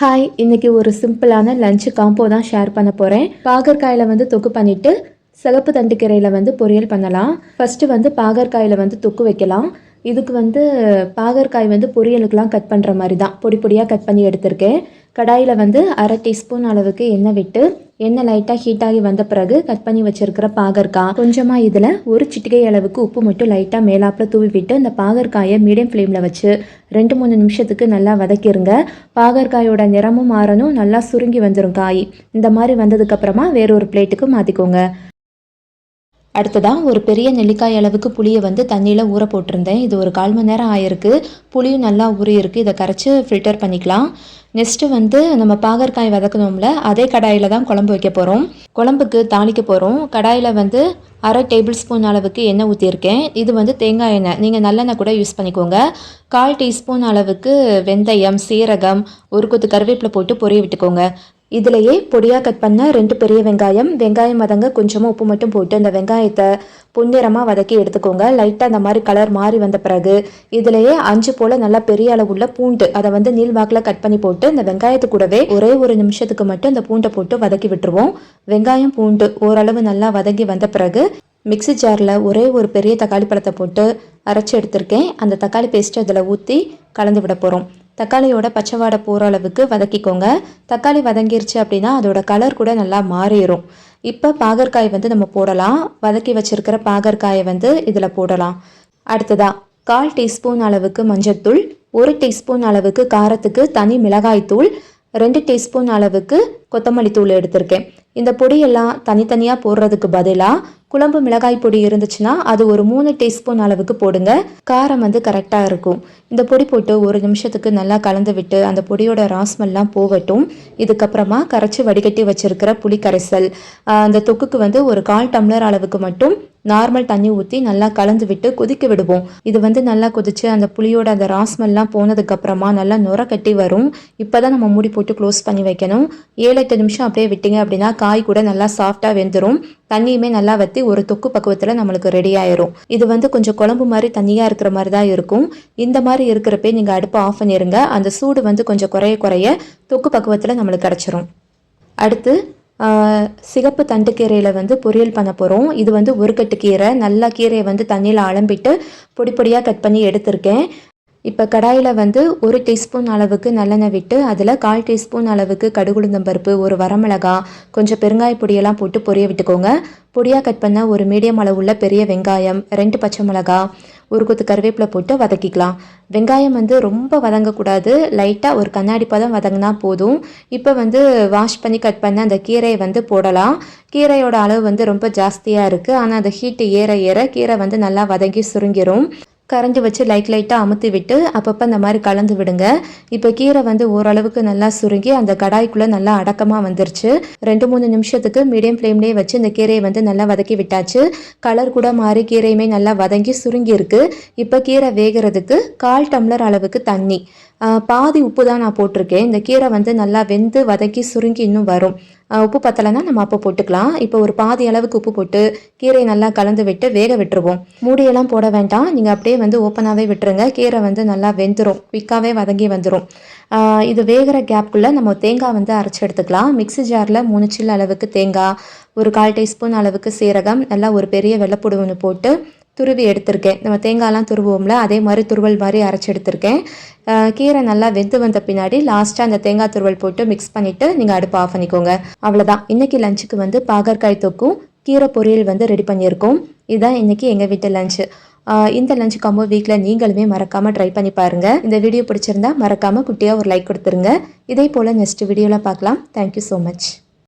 Hi இன்னைக்கு ஒரு சிம்பிளான லஞ்சு காம்போ தான் ஷேர் பண்ண போகிறேன் பாகற்காயில் வந்து தொக்கு பண்ணிவிட்டு சிகப்பு தண்டுக்கீரையில் வந்து பொரியல் பண்ணலாம். ஃபஸ்ட்டு வந்து பாகற்காயில் வந்து தொக்கு வைக்கலாம். இதுக்கு வந்து பாகற்காய் வந்து பொரியலுக்கெலாம் கட் பண்ணுற மாதிரி தான் பொடி பொடியாக கட் பண்ணி எடுத்திருக்கேன். கடாயில் வந்து அரை டீஸ்பூன் அளவுக்கு எண்ணெய் விட்டு எண்ணெய் லைட்டாக ஹீட் ஆகி வந்த பிறகு கட் பண்ணி வச்சுருக்கிற பாகற்காய். கொஞ்சமாக இதில் ஒரு சிட்டிகை அளவுக்கு உப்பு மட்டும் லைட்டாக மேலாப்பில் தூவி விட்டு இந்த பாகற்காயை மீடியம் ஃப்ளேமில் வச்சு ரெண்டு மூணு நிமிஷத்துக்கு நல்லா வதக்கிருங்க. பாகற்காயோட நிறமும் மாறணும். நல்லா சுருங்கி வந்துடும் காய். இந்த மாதிரி வந்ததுக்கப்புறமா வேறொரு பிளேட்டுக்கு மாற்றிக்கோங்க அடுத்ததாக ஒரு பெரிய நெல்லிக்காய் அளவுக்கு புளியை வந்து தண்ணியில் ஊற போட்டிருந்தேன். இது ஒரு கால் மணி நேரம் ஆயிருக்கு. புளியும் நல்லா ஊறி இருக்குது இதை கரைச்சி ஃபில்டர் பண்ணிக்கலாம். நெக்ஸ்ட்டு வந்து நம்ம பாகற்காய் வதக்கணும்ல. அதே கடாயில் தான் குழம்பு வைக்க போகிறோம் குழம்புக்கு தாளிக்க போகிறோம் கடாயில் வந்து அரை டேபிள் ஸ்பூன் அளவுக்கு எண்ணெய் ஊற்றியிருக்கேன் இது வந்து தேங்காய் எண்ணெய். நீங்கள் நல்லெண்ணெய் கூட யூஸ் பண்ணிக்கோங்க. கால் டீஸ்பூன் அளவுக்கு வெந்தயம் சீரகம் ஒரு கொத்து கருவேப்பிலை போட்டு பொரிய விட்டுக்கோங்க. இதிலேயே பொடியாக கட் பண்ண ரெண்டு பெரிய வெங்காயம் வெங்காயம் வதங்க கொஞ்சமாக உப்பு மட்டும் போட்டு அந்த வெங்காயத்தை பொன்னிறமாக வதக்கி எடுத்துக்கோங்க. லைட்டாக அந்த மாதிரி கலர் மாறி வந்த பிறகு இதிலேயே அஞ்சு போல் நல்லா பெரிய அளவுள்ள பூண்டு அதை வந்து நீள்வாக்கில் கட் பண்ணி போட்டு இந்த வெங்காயத்து கூடவே ஒரே ஒரு நிமிஷத்துக்கு மட்டும் இந்த பூண்டை போட்டு வதக்கி விட்டுருவோம். வெங்காயம் பூண்டு ஓரளவு நல்லா வதங்கி வந்த பிறகு மிக்ஸி ஜாரில் ஒரே ஒரு பெரிய தக்காளி பழத்தை போட்டு அரைச்சி எடுத்திருக்கேன். அந்த தக்காளி பேஸ்ட்டு அதில் ஊற்றி கலந்து விட போகிறோம் தக்காளியோட பச்சை வாடை போகிற அளவுக்கு வதக்கிக்கோங்க. தக்காளி வதங்கிருச்சு அப்படின்னா அதோட கலர் கூட நல்லா மாறிடும் இப்போ பாகற்காய் வந்து நம்ம போடலாம். வதக்கி வச்சிருக்கிற பாகற்காயை வந்து இதில் போடலாம். அடுத்ததா கால் டீஸ்பூன் அளவுக்கு மஞ்சத்தூள் ஒரு டீஸ்பூன் அளவுக்கு காரத்துக்கு தனி மிளகாய்த்தூள் ரெண்டு டீஸ்பூன் அளவுக்கு கொத்தமல்லி தூள் எடுத்திருக்கேன். இந்த பொடியெல்லாம் தனித்தனியாக போடுறதுக்கு பதிலாக குழம்பு மிளகாய் பொடி இருந்துச்சுன்னா அது ஒரு மூணு டீஸ்பூன் அளவுக்கு போடுங்க. காரம் வந்து கரெக்டாக இருக்கும். இந்த பொடி போட்டு ஒரு நிமிஷத்துக்கு நல்லா கலந்து விட்டு அந்த பொடியோட ராஸ்மெல்லாம் போகட்டும். இதுக்கப்புறமா கரைச்சி வடிகட்டி வச்சிருக்கிற புளி கரைசல் அந்த தொக்குக்கு வந்து ஒரு கால் டம்ளர் அளவுக்கு மட்டும் நார்மல் தண்ணி ஊற்றி நல்லா கலந்து விட்டு கொதிக்க விடுவோம். இது வந்து நல்லா கொதிச்சு அந்த புளியோட அந்த ராஸ்மெல்லாம் போனதுக்கப்புறமா நல்லா நுர கட்டி வரும். இப்போ தான் நம்ம மூடி போட்டு க்ளோஸ் பண்ணி வைக்கணும். ஏழு எட்டு நிமிஷம் அப்படியே விட்டீங்க அப்படின்னா காய் கூட நல்லா சாஃப்டாக வெந்துடும் தண்ணியுமே நல்லா வற்றி ஒரு தொக்கு பக்குவத்தில் நம்மளுக்கு ரெடி ஆயிரும். இது வந்து கொஞ்சம் குழம்பு மாதிரி தண்ணியாக இருக்கிற மாதிரி தான் இருக்கும். இந்த மாதிரி இருக்கிறப்பே நீங்கள் அடுப்பை ஆஃப் பண்ணிடுங்க அந்த சூடு வந்து கொஞ்சம் குறைய குறைய தொக்கு பக்குவத்தில் நம்மளுக்கு கிடச்சிரும். அடுத்து சிகப்பு தண்டுக்கீரையில் வந்து பொரியல் பண்ண போகிறோம் இது வந்து ஒரு கட்டு கீரை. நல்லா கீரையை வந்து தண்ணியில் அலம்பிட்டு பொடி பொடியாக கட் பண்ணி எடுத்திருக்கேன். இப்போ கடாயில் வந்து ஒரு டீஸ்பூன் அளவுக்கு நல்லெண்ணெய் விட்டு அதில் கால் டீஸ்பூன் அளவுக்கு கடுகுளுந்தம் பருப்பு ஒரு வரமிளகா கொஞ்சம் பெருங்காய பொடியெல்லாம் போட்டு பொரிய விட்டுக்கோங்க. பொடியாக கட் பண்ண ஒரு மீடியம் அளவுள்ள பெரிய வெங்காயம் ரெண்டு பச்சை மிளகா ஒரு கொத்து கருவேப்பிலை போட்டு வதக்கிக்கலாம். வெங்காயம் வந்து ரொம்ப வதங்கக்கூடாது. லைட்டாக ஒரு கண்ணாடி பதம் வதங்கினா போதும். இப்போ வந்து வாஷ் பண்ணி கட் பண்ண அந்த கீரையை வந்து போடலாம். கீரையோட அளவு வந்து ரொம்ப ஜாஸ்தியாக இருக்குது ஆனால் அந்த ஹீட்டு ஏற ஏற கீரை வந்து நல்லா வதங்கி சுருங்கிரும். கரைஞ்சி வச்சு லைட் லைட்டாக அமுத்தி விட்டு அப்பப்போ இந்த மாதிரி கலந்து விடுங்க. இப்போ கீரை வந்து ஓரளவுக்கு நல்லா சுருங்கி அந்த கடாய்க்குள்ளே நல்லா அடக்கமாக வந்துருச்சு. ரெண்டு மூணு நிமிஷத்துக்கு மீடியம் ஃப்ளேம்லேயே வச்சு இந்த கீரையை வந்து நல்லா வதக்கி விட்டாச்சு. கலர் கூட மாறி கீரையுமே நல்லா வதங்கி சுருங்கி இருக்கு. இப்போ கீரை வேகிறதுக்கு கால் டம்ளர் அளவுக்கு தண்ணி. பாதி உப்பு தான் நான் போட்டிருக்கேன். இந்த கீரை வந்து நல்லா வெந்து வதக்கி சுருங்கி இன்னும் வரும். உப்பு பத்தலைன்னா நம்ம அப்போ போட்டுக்கலாம். இப்போ ஒரு பாதி அளவுக்கு உப்பு போட்டு கீரையை நல்லா கலந்து விட்டு வேக விட்டுருவோம். மூடியெல்லாம் போட வேண்டாம். நீங்கள் அப்படியே வந்து ஓப்பனாகவே விட்டுருங்க. கீரை வந்து நல்லா வெந்துடும் குயிக்காகவே வதங்கி வந்துடும் இது வேகிற கேப்புக்குள்ளே நம்ம தேங்காய் வந்து அரைச்சி எடுத்துக்கலாம். மிக்ஸி ஜாரில் மூணு சில்லு அளவுக்கு தேங்காய் ஒரு கால் டீஸ்பூன் அளவுக்கு சீரகம் நல்லா ஒரு பெரிய வெள்ளைப்புடு ஒன்று போட்டு துருவி எடுத்திருக்கேன். நம்ம தேங்காய்லாம் துருவோம்ல அதே மாதிரி துருவல் மாதிரி அரைச்சி எடுத்திருக்கேன். கீரை நல்லா வெந்து வந்த பின்னாடி லாஸ்ட்டாக அந்த தேங்காய் துருவல் போட்டு மிக்ஸ் பண்ணிவிட்டு நீங்கள் அடுப்பு ஆஃப் பண்ணிக்கோங்க. அவ்வளோதான் இன்றைக்கி லஞ்சுக்கு வந்து பாகற்காய் தொக்கும் கீரை பொரியல் வந்து ரெடி பண்ணியிருக்கோம். இதுதான் இன்றைக்கி எங்கள் வீட்டு லஞ்சு இந்த லஞ்ச் காம்போ வீக்கில் நீங்களுமே மறக்காமல் ட்ரை பண்ணி பாருங்கள் இந்த வீடியோ பிடிச்சிருந்தா மறக்காமல் குட்டியாக ஒரு லைக் கொடுத்துருங்க. இதே போல் நெக்ஸ்ட் வீடியோவில் பார்க்கலாம். Thank you so much